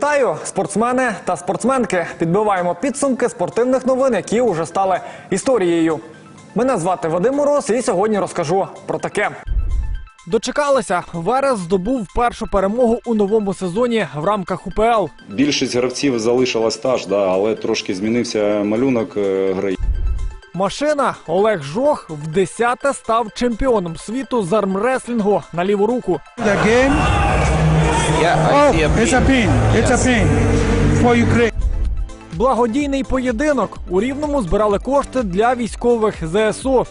Вітаю, спортсмени та спортсменки. Підбиваємо підсумки спортивних новин, які уже стали історією. Мене звати Вадим Мороз, і сьогодні розкажу про таке. Дочекалися. Верес здобув першу перемогу у новому сезоні в рамках УПЛ. Більшість гравців залишилась та ж, да, але трошки змінився малюнок е, гри. Машина Олег Жох в десяте став чемпіоном світу з армреслінгу на ліву руку. the game. Yeah, I Oh, see a it's a pin. It's a pin for Ukraine. Благодійний поєдинок у рівному збирали кошти для військових ЗСУ.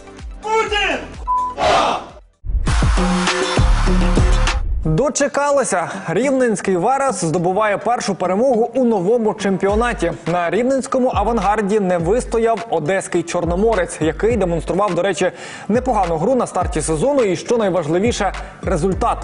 Дочекалися. Рівненський Верес здобуває першу перемогу у новому чемпіонаті. На рівненському авангарді не вистояв одеський чорноморець, який демонстрував, до речі, непогану гру на старті сезону і, що найважливіше, результат.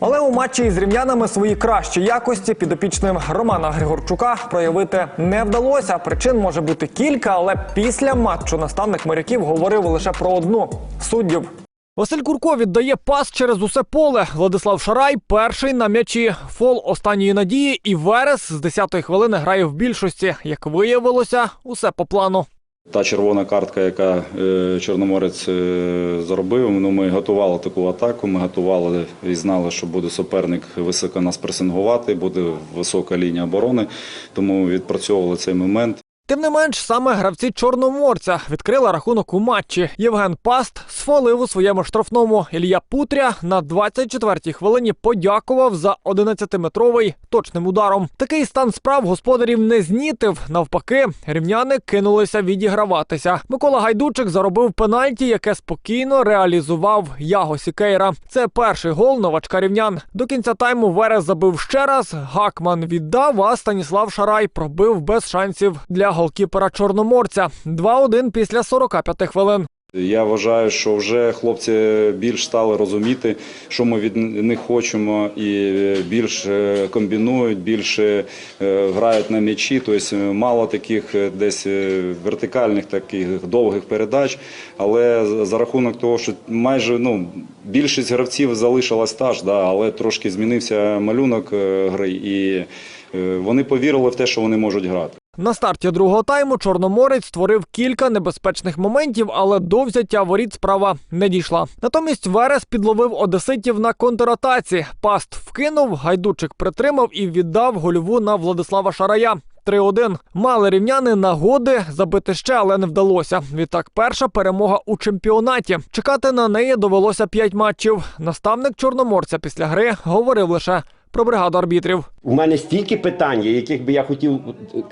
Але у матчі із рівнянами свої кращі якості підопічним Романа Григорчука проявити не вдалося. Причин може бути кілька, але після матчу наставник моряків говорив лише про одну суддів. Василь Курко віддає пас через усе поле. Владислав Шарай перший на м'ячі. Фол останньої надії. І Верес з 10-ї хвилини грає в більшості. Як виявилося, усе по плану. Та червона картка, яка е, Чорноморець е, заробив, ну, ми готували таку атаку, ми готували і знали, що буде суперник високо нас пресингувати, буде висока лінія оборони, тому відпрацьовували цей момент. Тим не менш, саме гравці чорноморця відкрили рахунок у матчі. Євген Паст сфолив у своєму штрафному. Ілля Путря на 24-й хвилині подякував за 11-метровий точним ударом. Такий стан справ господарів не знітив. Навпаки, рівняни кинулися відіграватися. Микола Гайдучик заробив пенальті, яке спокійно реалізував Яго Сікейра. Це перший гол новачка рівнян. До кінця тайму Верес забив ще раз. Гакман віддав, а Станіслав Шарай пробив без шансів для голкіпера Чорноморця. 2-1 після 45 хвилин. Я вважаю, що вже хлопці більш стали розуміти, що ми від них хочемо, і більш е, комбінують, більше е, грають на м'ячі. Тобто мало таких е, десь е, вертикальних таких довгих передач. Але за- рахунок того, що майже ну більшість гравців залишилась та ж, да, але трошки змінився малюнок е, гри, і е, вони повірили в те, що вони можуть грати. На старті другого тайму Чорноморець створив кілька небезпечних моментів, але до взяття воріт справа не дійшла. Натомість Верес підловив одеситів на контратаці. Паст вкинув, гайдучик притримав і віддав гольову на Владислава Шарая. 3-1. Мали рівняни нагоди забити ще, але не вдалося. Відтак, перша перемога у чемпіонаті. Чекати на неї довелося 5 матчів. Наставник чорноморця після гри говорив лише про бригаду арбітрів. У мене стільки питань, яких би я хотів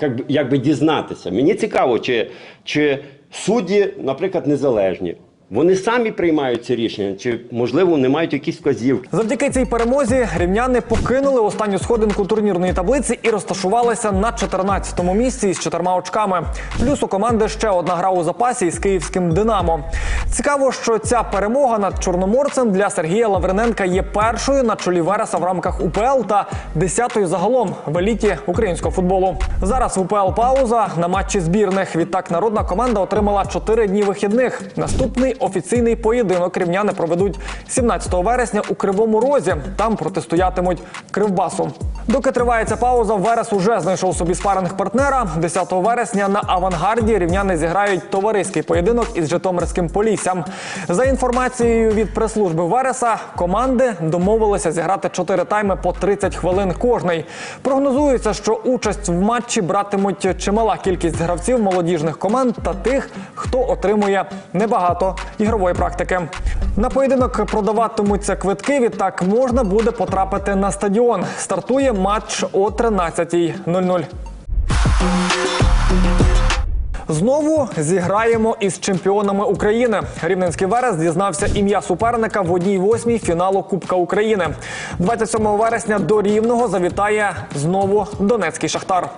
якби, якби як дізнатися. Мені цікаво, чи, чи судді, наприклад, незалежні. Вони самі приймають ці рішення, чи можливо вони мають якісь вказівки. Завдяки цій перемозі рівняни покинули останню сходинку турнірної таблиці і розташувалися на 14-му місці із чотирма очками. Плюс у команди ще одна гра у запасі із київським Динамо. Цікаво, що ця перемога над чорноморцем для Сергія Лавриненка є першою на чолі Вереса в рамках УПЛ та десятою загалом в еліті українського футболу. Зараз в УПЛ пауза на матчі збірних. Відтак народна команда отримала 4 дні вихідних. Наступний офіційний поєдинок рівняни проведуть 17 вересня у Кривому Розі. Там протистоятимуть Кривбасу. Доки триває ця пауза, Верес уже знайшов собі спаринг партнера. 10 вересня на авангарді рівняни зіграють товариський поєдинок із Житомирським Поліссям. За інформацією від прес-служби Вереса, команди домовилися зіграти 4 тайми по 30 хвилин кожний. Прогнозується, що участь в матчі братимуть чимала кількість гравців молодіжних команд та тих, хто отримує небагато ігрової практики. На поєдинок продаватимуться квитки. Відтак можна буде потрапити на стадіон. Стартує матч о 13.00. Знову зіграємо із чемпіонами України. Рівненський Верес дізнався ім'я суперника в одній восьмій фіналу Кубка України. 27 вересня до Рівного завітає знову Донецький Шахтар.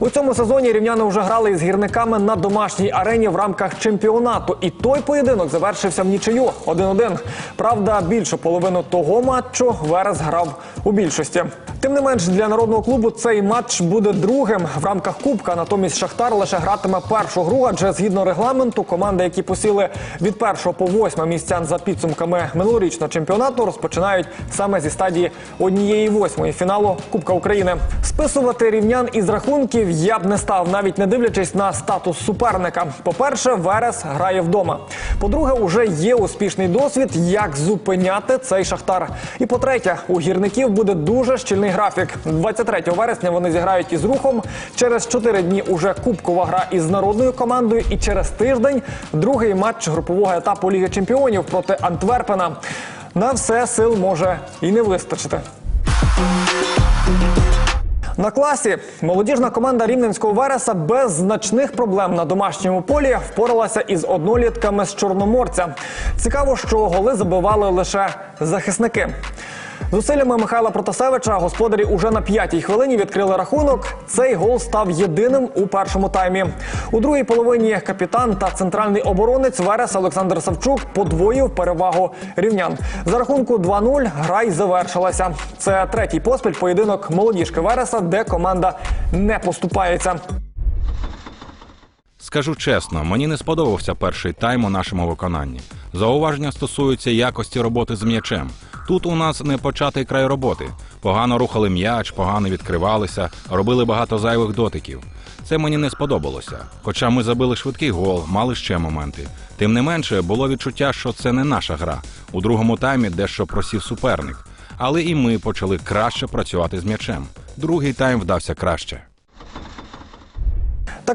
У цьому сезоні рівняни вже грали із гірниками на домашній арені в рамках чемпіонату. І той поєдинок завершився в нічию 1-1. Правда, більшу половину того матчу Верес грав у більшості. Тим не менш, для народного клубу цей матч буде другим в рамках Кубка. Натомість Шахтар лише гратиме першу гру, адже згідно регламенту команди, які посіли від першого по восьме місця за підсумками минулорічного чемпіонату, розпочинають саме зі стадії однієї восьмої фіналу Кубка України. Списувати рівнян із рахунків я б не став, навіть не дивлячись на статус суперника. По-перше, Верес грає вдома. По-друге, уже є успішний досвід, як зупиняти цей шахтар. І по-третє, у гірників буде дуже щільний графік. 23 вересня вони зіграють із рухом. Через 4 дні уже кубкова гра із народною командою. І через тиждень другий матч групового етапу Ліги Чемпіонів проти Антверпена. На все сил може і не вистачити. На класі молодіжна команда рівненського Вереса без значних проблем на домашньому полі впоралася із однолітками з Чорноморця. Цікаво, що голи забивали лише захисники. Зусиллями Михайла Протасевича господарі уже на п'ятій хвилині відкрили рахунок. Цей гол став єдиним у першому таймі. У другій половині капітан та центральний оборонець Верес Олександр Савчук подвоїв перевагу рівнян. За рахунку 2-0 гра й завершилася. Це третій поспіль поєдинок молодіжки Вереса, де команда не поступається. Скажу чесно, мені не сподобався перший тайм у нашому виконанні. Зауваження стосуються якості роботи з м'ячем. Тут у нас не початий край роботи. Погано рухали м'яч, погано відкривалися, робили багато зайвих дотиків. Це мені не сподобалося. Хоча ми забили швидкий гол, мали ще моменти. Тим не менше, було відчуття, що це не наша гра. У другому таймі дещо просів суперник. Але і ми почали краще працювати з м'ячем. Другий тайм вдався краще.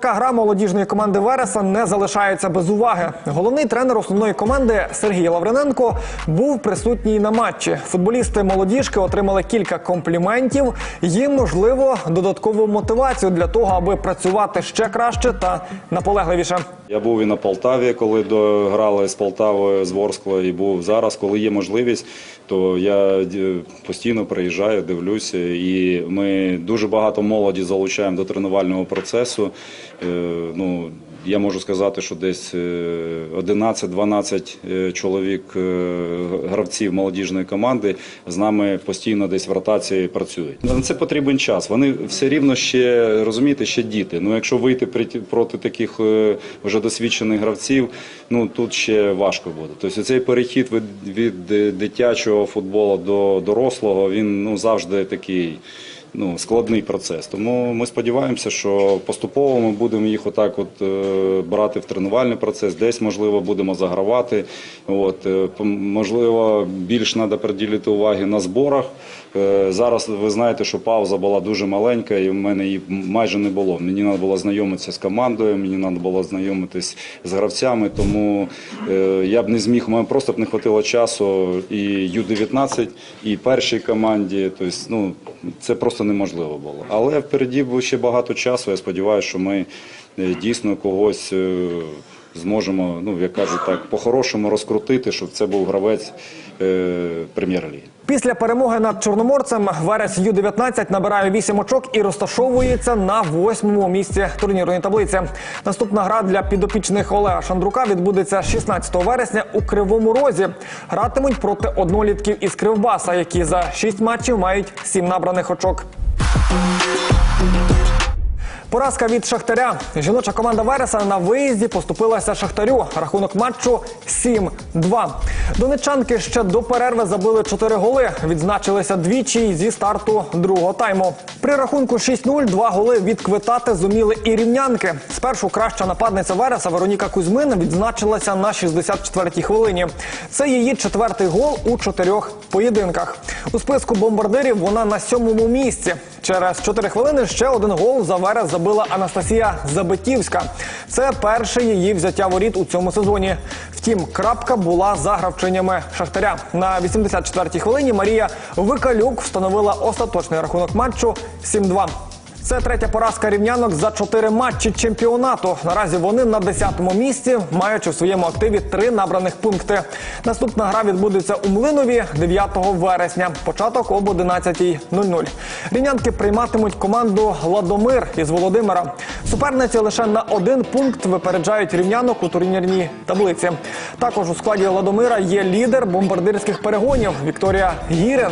Така гра молодіжної команди Вереса не залишається без уваги. Головний тренер основної команди Сергій Лавриненко був присутній на матчі. Футболісти молодіжки отримали кілька компліментів. Їм можливо додаткову мотивацію для того, аби працювати ще краще та наполегливіше. Я був і на Полтаві, коли грали з Полтавою, з Ворсклою, і був зараз, коли є можливість, то я е, постійно приїжджаю, дивлюся. І ми дуже багато молоді залучаємо до тренувального процесу. Е, Ну, я можу сказати, що десь е, 11-12 е, чоловік е, гравців молодіжної команди з нами постійно десь в ротації працюють. На це потрібен час. Вони все рівно ще розумієте, ще діти. Ну якщо вийти проти- таких вже досвідчених гравців, ну тут ще важко буде. Тобто цей перехід від, від дитячого футболу до дорослого він ну завжди такий ну, складний процес. Тому ми сподіваємося, що поступово ми будемо їх отак от е, брати в тренувальний процес. Десь можливо будемо загравати. От е, можливо, більш треба приділити уваги на зборах. Е, Зараз ви знаєте, що пауза була дуже маленька, і в мене її майже не було. Мені треба було знайомитися з командою, мені треба було знайомитись з гравцями. Тому е, я б не зміг, просто б не вистачило часу і Ю-19, і першій команді. Тобто, ну це просто неможливо було. Але впереді було ще багато часу. Я сподіваюся, що ми е, дійсно когось. Зможемо, ну як кажуть так, по-хорошому розкрутити, щоб це був гравець е, прем'єр-ліги. Після перемоги над Чорноморцем Верес Ю-19 набирає 8 очок і розташовується на восьмому місці турнірної таблиці. Наступна гра для підопічних Олега Шандрука відбудеться 16 вересня у Кривому Розі. Гратимуть проти однолітків із Кривбаса, які за 6 матчів мають 7 набраних очок. Поразка від Шахтаря. Жіноча команда Вереса на виїзді поступилася Шахтарю. Рахунок матчу 7-2. Донечанки ще до перерви забили 4 голи. Відзначилися двічі зі старту другого тайму. При рахунку 6-0 два голи відквитати зуміли і рівнянки. Спершу краща нападниця Вереса Вероніка Кузьмин відзначилася на 64-й хвилині. Це її четвертий гол у чотирьох поєдинках. У списку бомбардирів вона на сьомому місці. Через 4 хвилини ще один гол за Верес забила Анастасія Забитівська. Це перше її взяття воріт у цьому сезоні. Втім, крапка була за гравчинями Шахтаря. На 84-й хвилині Марія Викалюк встановила остаточний рахунок матчу 7-2. Це третя поразка рівнянок за чотири матчі чемпіонату. Наразі вони на 10-му місці, маючи в своєму активі три набраних пункти. Наступна гра відбудеться у Млинові 9 вересня. Початок об 11.00. Рівнянки прийматимуть команду Ладомир із Володимира. Суперниці лише на один пункт випереджають рівнянок у турнірній таблиці. Також у складі Ладомира є лідер бомбардирських перегонів Вікторія Гірен.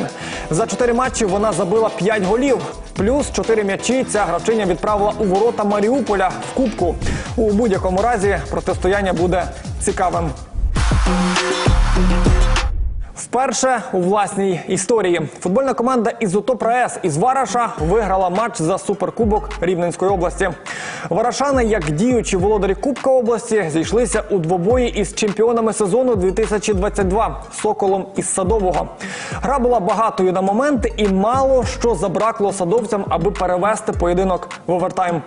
За чотири матчі вона забила 5 голів. Плюс 4 м'ячі ця гравчиня відправила у ворота Маріуполя в Кубку. У будь-якому разі протистояння буде цікавим. Вперше у власній історії футбольна команда Ізотоп РАЕС із Вараша виграла матч за суперкубок Рівненської області. Варашани, як діючі володарі Кубка області, зійшлися у двобої із чемпіонами сезону 2022 Соколом із Садового. Гра була багатою на моменти, і мало що забракло садовцям, аби перевести поєдинок в овертайм.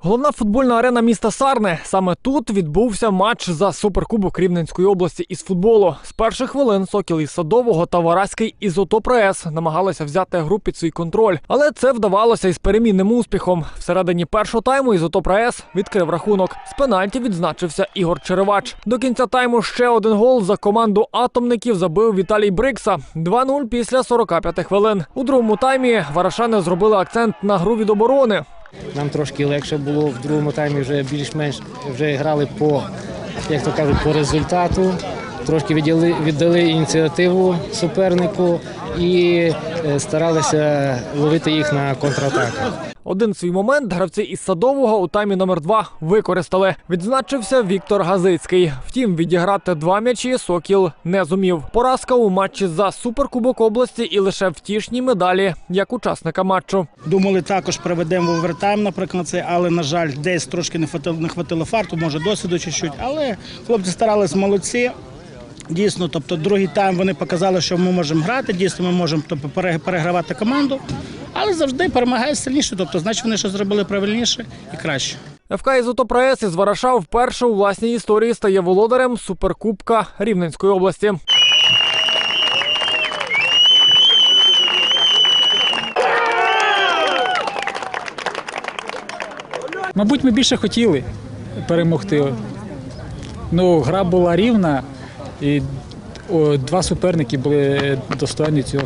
Головна футбольна арена міста Сарни. Саме тут відбувся матч за суперкубок Рівненської області із футболу. З перших хвилин Сокіл із Садового та Вараський Ізотоп РС намагалися взяти гру під свій контроль, але це вдавалося із перемінним успіхом. Всередині першого тайму Ізотоп РС відкрив рахунок. З пенальті відзначився Ігор Черевач. До кінця тайму ще один гол за команду атомників забив Віталій Брикса. 2-0 після 45 хвилин. У другому таймі варашани зробили акцент на гру від оборони. Нам трошки легше було в другому таймі вже більш-менш вже грали по, як то кажуть, по результату. Трошки віддали, віддали ініціативу супернику і е, старалися ловити їх на контратаках. Один свій момент гравці із садового у таймі номер 2 використали. Відзначився Віктор Газицький. Втім, відіграти два м'ячі Сокіл не зумів. Поразка у матчі за суперкубок області і лише втішні медалі як учасника матчу. Думали, також проведемо в овертайм, наприклад, це, але, на жаль, десь трошки не хватило фарту, може досвіду чуть-чуть. Але хлопці старались молодці. Дійсно, тобто другий тайм вони показали, що ми можемо грати. Дійсно, ми можемо тобто, перегравати команду. Але завжди перемагає сильніше, тобто, значить, вони що зробили правильніше і краще. ФК «Ізотоп РАЕС» із Вараша вперше у власній історії стає володарем суперкубка Рівненської області. Мабуть, ми більше хотіли перемогти. Ну, гра була рівна, і два суперники були достойні цього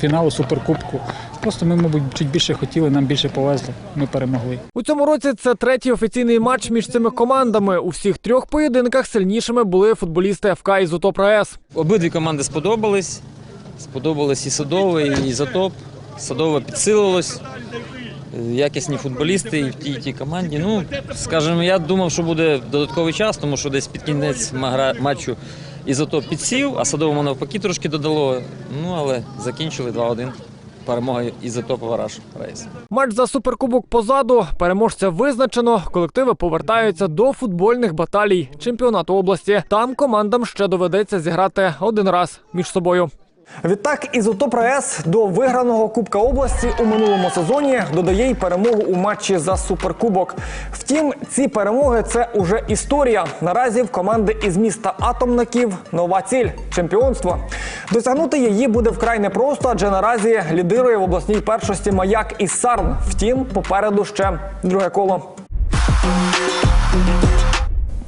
фіналу суперкубку. Просто ми, мабуть, чуть більше хотіли, нам більше повезло. Ми перемогли. У цьому році це третій офіційний матч між цими командами. У всіх трьох поєдинках сильнішими були футболісти ФК «Ізотоп РАЕС». Обидві команди сподобались. Сподобались і Садовий, і Ізотоп. Садове підсилилось. Якісні футболісти і в тій, і тій команді. Ну, скажімо, я думав, що буде додатковий час, тому що десь під кінець матчу Ізотоп підсів, а Садовому навпаки трошки додало. Ну, але закінчили 2-1. Перемога Ізотопа Вараш Рейс. Матч за суперкубок позаду. Переможця визначено. Колективи повертаються до футбольних баталій чемпіонату області. Там командам ще доведеться зіграти один раз між собою. Відтак, ізотоп РАЕС до виграного Кубка області у минулому сезоні додає й перемогу у матчі за суперкубок. Втім, ці перемоги це уже історія. Наразі в команди із міста Атомників нова ціль чемпіонство. Досягнути її буде вкрай непросто, адже наразі лідирує в обласній першості маяк із Сарн. Втім, попереду ще друге коло.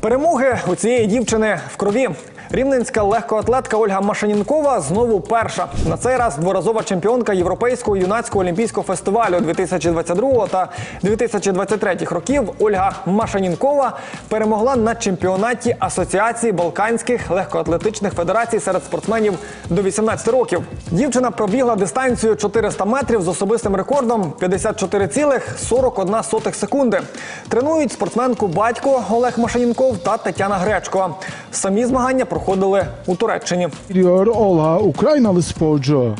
Перемоги у цієї дівчини в крові. Рівненська легкоатлетка Ольга Машанінкова знову перша. На цей раз дворазова чемпіонка Європейського юнацького олімпійського фестивалю 2022 та 2023 років. Ольга Машанінкова перемогла на чемпіонаті Асоціації Балканських легкоатлетичних федерацій серед спортсменів до 18 років. Дівчина пробігла дистанцію 400 метрів з особистим рекордом 54,41 секунди. Тренують спортсменку батько Олег Машанінков та Тетяна Гречко. Самі змагання проходили у Туреччині. Gidiyor Olha Ukraynalı sporcu.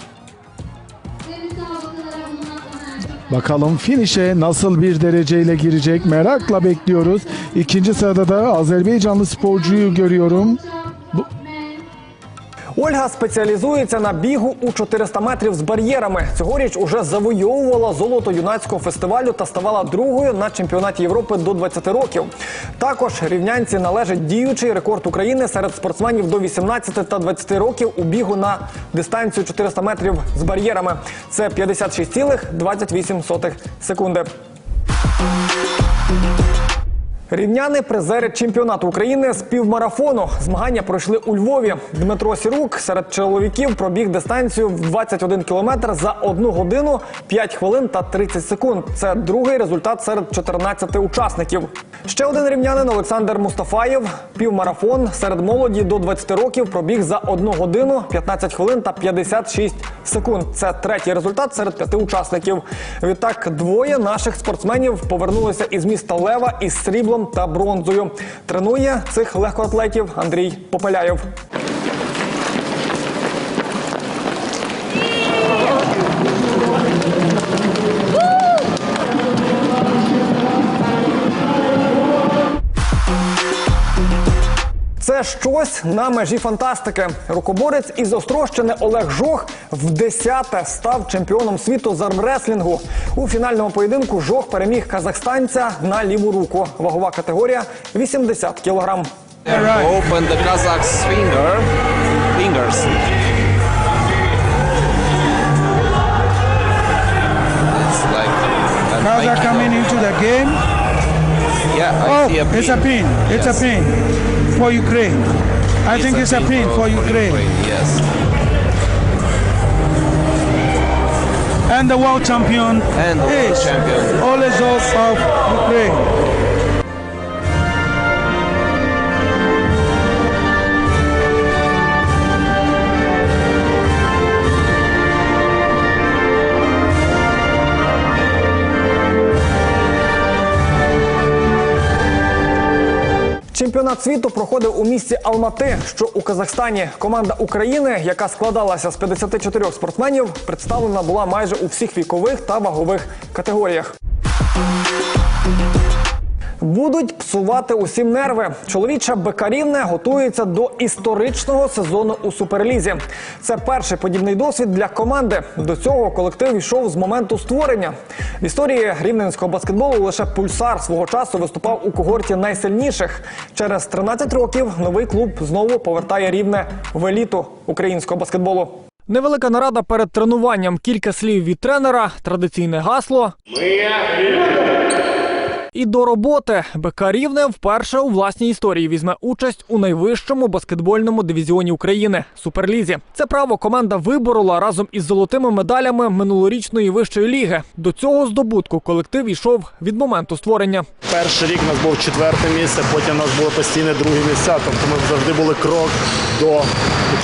Bakalım finişe nasıl bir dereceyle girecek merakla bekliyoruz. İkinci sırada da Azerbaycanlı sporcuyu görüyorum. Ольга спеціалізується на бігу у 400 метрів з бар'єрами. Цьогоріч уже завойовувала золото юнацького фестивалю та ставала другою на чемпіонаті Європи до 20 років. Також рівнянці належить діючий рекорд України серед спортсменів до 18 та 20 років у бігу на дистанцію 400 метрів з бар'єрами. Це 56,28 секунди. Рівняни призери чемпіонату України з півмарафону. Змагання пройшли у Львові. Дмитро Сірук серед чоловіків пробіг дистанцію в 21 кілометр за 1 годину 5 хвилин та 30 секунд. Це другий результат серед 14 учасників. Ще один рівнянин Олександр Мустафаєв. Півмарафон серед молоді до 20 років пробіг за 1 годину 15 хвилин та 56 секунд. Це третій результат серед п'яти учасників. Відтак двоє наших спортсменів повернулися із міста Лева із сріблом та бронзою. Тренує цих легкоатлетів Андрій Попеляєв. Це щось на межі фантастики. Рукоборець із Острощини Олег Жох в десяте став чемпіоном світу з армреслінгу. У фінальному поєдинку Жох переміг казахстанця на ліву руку. Вагова категорія 80 кілограм. Open the Kazakh's finger. Fingers. It's like Kazakh coming into the game. Yeah, I Oh, see a it's a pin. pin. It's Yes. a pin for Ukraine. I think it's a pain for Ukraine. Yes. And the world champion And the world is champion. Olezov of Ukraine. Чемпіонат світу проходив у місті Алмати, що у Казахстані. Команда України, яка складалася з 54 спортсменів, представлена була майже у всіх вікових та вагових категоріях. Будуть псувати усім нерви. Чоловіча Бекарівне готується до історичного сезону у суперлізі. Це перший подібний досвід для команди. До цього колектив йшов з моменту створення. В історії рівненського баскетболу лише пульсар свого часу виступав у когорті найсильніших. Через 13 років новий клуб знову повертає рівне в еліту українського баскетболу. Невелика нарада перед тренуванням. Кілька слів від тренера, традиційне гасло. І до роботи БК Рівне вперше у власній історії візьме участь у найвищому баскетбольному дивізіоні України Суперлізі. Це право команда виборола разом із золотими медалями минулорічної вищої ліги. До цього здобутку колектив йшов від моменту створення. Перший рік у нас був четверте місце, потім у нас було постійне друге місця. Тобто ми завжди були крок до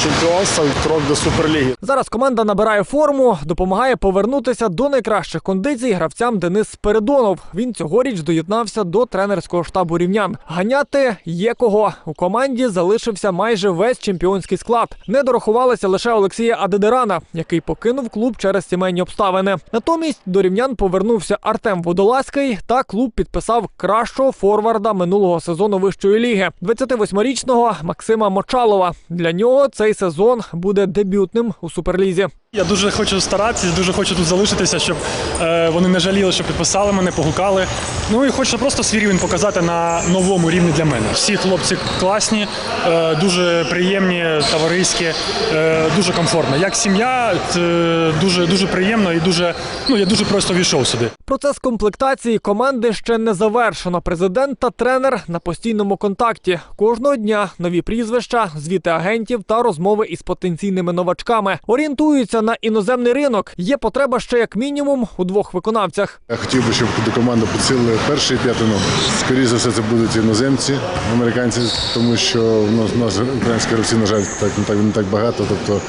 чемпіонства, крок до суперліги. Зараз команда набирає форму, допомагає повернутися до найкращих кондицій гравцям Денис Спиридонов. Він цьогоріч доєднався до тренерського штабу рівнян. Ганяти є кого. У команді залишився майже весь чемпіонський склад. Не дорахувалися лише Олексія Адедерана, який покинув клуб через сімейні обставини. Натомість до рівнян повернувся Артем Водолазький, та клуб підписав кращого форварда минулого сезону вищої ліги 28-річного Максима Мочалова. Для нього цей сезон буде дебютним у суперлізі. Я дуже хочу старатися, дуже хочу тут залишитися, щоб е, вони не жаліли, що підписали мене, погукали. Ну і хочу просто свій рівень показати на новому рівні для мене. Всі хлопці класні, е, дуже приємні, товариські, е, дуже комфортно. Як сім'я, е, дуже дуже приємно і дуже ну я дуже просто війшов сюди. Процес комплектації команди ще не завершено. Президент та тренер на постійному контакті. Кожного дня нові прізвища, звіти агентів та розмови із потенційними новачками. Орієнтуються на іноземний ринок. Є потреба ще як мінімум у двох виконавцях. Я хотів би, щоб до команди поцілили перший і п'ятий номер. Скоріше за все, це будуть іноземці, американці, тому що в нас, нас українські гравці, на жаль, так, не так, не так багато. Тобто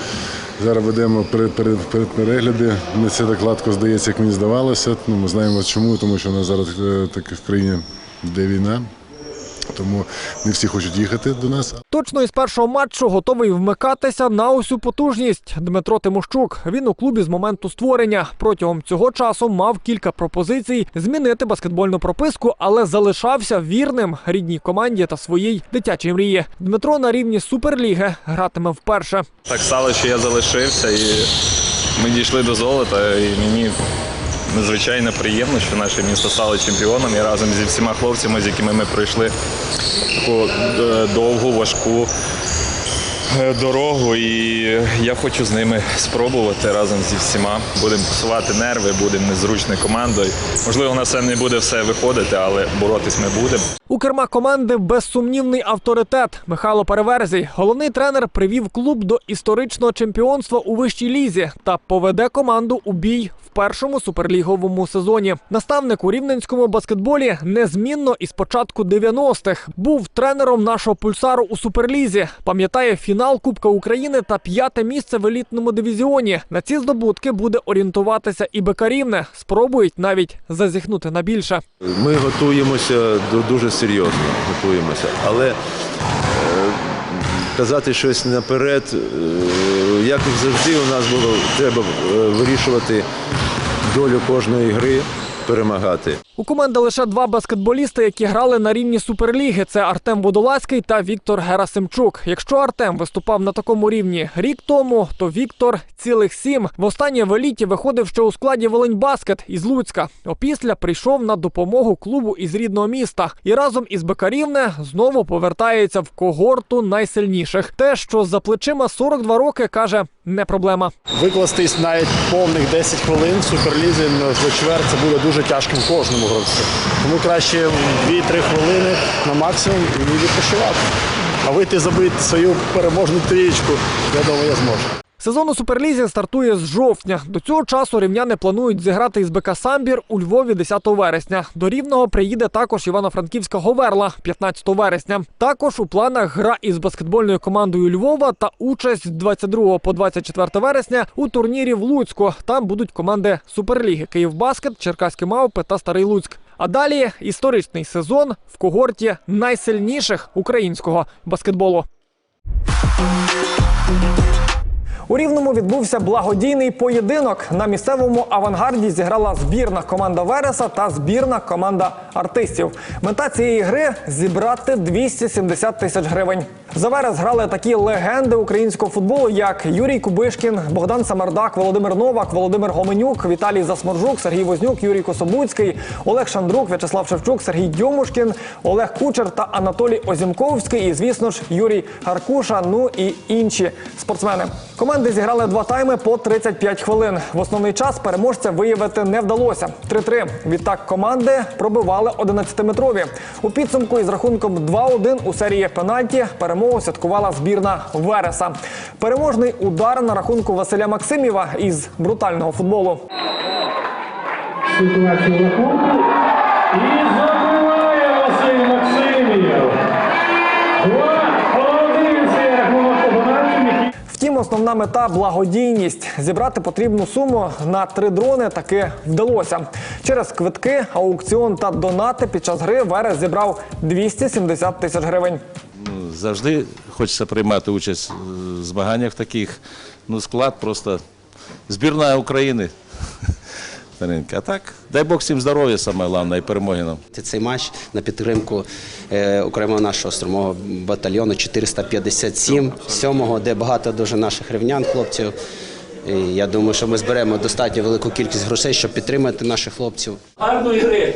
зараз ведемо перегляди. Не все так гладко здається, як мені здавалося. Ну, ми знаємо чому, тому що у нас зараз е, так в країні йде війна. Тому не всі хочуть їхати до нас. Точно із першого матчу готовий вмикатися на усю потужність. Дмитро Тимощук. Він у клубі з моменту створення. Протягом цього часу мав кілька пропозицій змінити баскетбольну прописку, але залишався вірним рідній команді та своїй дитячій мрії. Дмитро на рівні суперліги гратиме вперше. Так стало, що я залишився і ми дійшли до золота. І мені надзвичайно приємно, що наше місто стало чемпіоном. І разом зі всіма хлопцями, з якими ми пройшли таку е, довгу, важку дорогу. І я хочу з ними спробувати разом зі всіма. Будемо псувати нерви, будемо незручною командою. Можливо, у нас не буде все виходити, але боротись ми будемо. У керма команди безсумнівний авторитет Михайло Переверзій. Головний тренер привів клуб до історичного чемпіонства у вищій лізі та поведе команду у бій в першому суперліговому сезоні. Наставник у рівненському баскетболі незмінно із початку 90-х був тренером нашого пульсару у суперлізі. Пам'ятає фінал Кубка України та п'яте місце в елітному дивізіоні. На ці здобутки буде орієнтуватися і Бекарівне. Спробують навіть зазіхнути на більше. Ми готуємося дуже серйозно, готуємося. Але е, казати щось наперед, е, як і завжди, у нас було треба е, вирішувати долю кожної гри, перемагати. У команди лише два баскетболісти, які грали на рівні суперліги. Це Артем Водолазький та Віктор Герасимчук. Якщо Артем виступав на такому рівні рік тому, то Віктор цілих сім. Востаннє в еліті виходив ще у складі Волиньбаскет із Луцька. Опісля прийшов на допомогу клубу із рідного міста і разом із Бекарівне знову повертається в когорту найсильніших. Те, що за плечима 42 роки, каже, не проблема. Викластись навіть повних 10 хвилин в суперлізі за чверть це буде дуже тяжким кожному гравцю. Тому краще 2-3 хвилини на максимум і відпочивати. А вийти забити свою переможну трієчку, я думаю, я зможу. Сезон у суперлізі стартує з жовтня. До цього часу рівняни планують зіграти із БК Самбір у Львові 10 вересня. До рівного приїде також Івано-Франківська Говерла 15 вересня. Також у планах гра із баскетбольною командою Львова та участь з 22 по 24 вересня у турнірі в Луцьку. Там будуть команди Суперліги Київбаскет, Черкаські мавпи та Старий Луцьк. А далі історичний сезон в когорті найсильніших українського баскетболу. У Рівному відбувся благодійний поєдинок. На місцевому авангарді зіграла збірна команда Вереса та збірна команда артистів. Мета цієї гри зібрати 270 тисяч гривень. За Верес грали такі легенди українського футболу, як Юрій Кубишкін, Богдан Самардак, Володимир Новак, Володимир Гоменюк, Віталій Засморжук, Сергій Вознюк, Юрій Кособуцький, Олег Шандрук, В'ячеслав Шевчук, Сергій Дьомушкін, Олег Кучер та Анатолій Озімковський. І, звісно ж, Юрій Гаркуша. Ну і інші спортсмени. Команди зіграли два тайми по 35 хвилин. В основний час переможця виявити не вдалося. 3-3. Відтак команди пробивали 11-метрові. У підсумку із рахунком 2-1 у серії пенальті перемогу святкувала збірна Вереса. Переможний удар на рахунку Василя Максимєва із брутального футболу. ситуацію рахунку. І забиває Василь Максимів. Два-один основна мета благодійність. Зібрати потрібну суму на три дрони таки вдалося. Через квитки, аукціон та донати під час гри Верес зібрав 270 тисяч гривень. Ну, Завжди хочеться приймати участь в змаганнях таких. Ну, склад просто збірна України. Старенька. А так, дай Бог всім здоров'я, саме головне, і перемоги нам. Цей матч на підтримку е, окремо нашого штурмового батальйону 457, 7-го, де багато дуже наших рівнян, хлопців. І я думаю, що ми зберемо достатньо велику кількість грошей, щоб підтримати наших хлопців. гарної гри.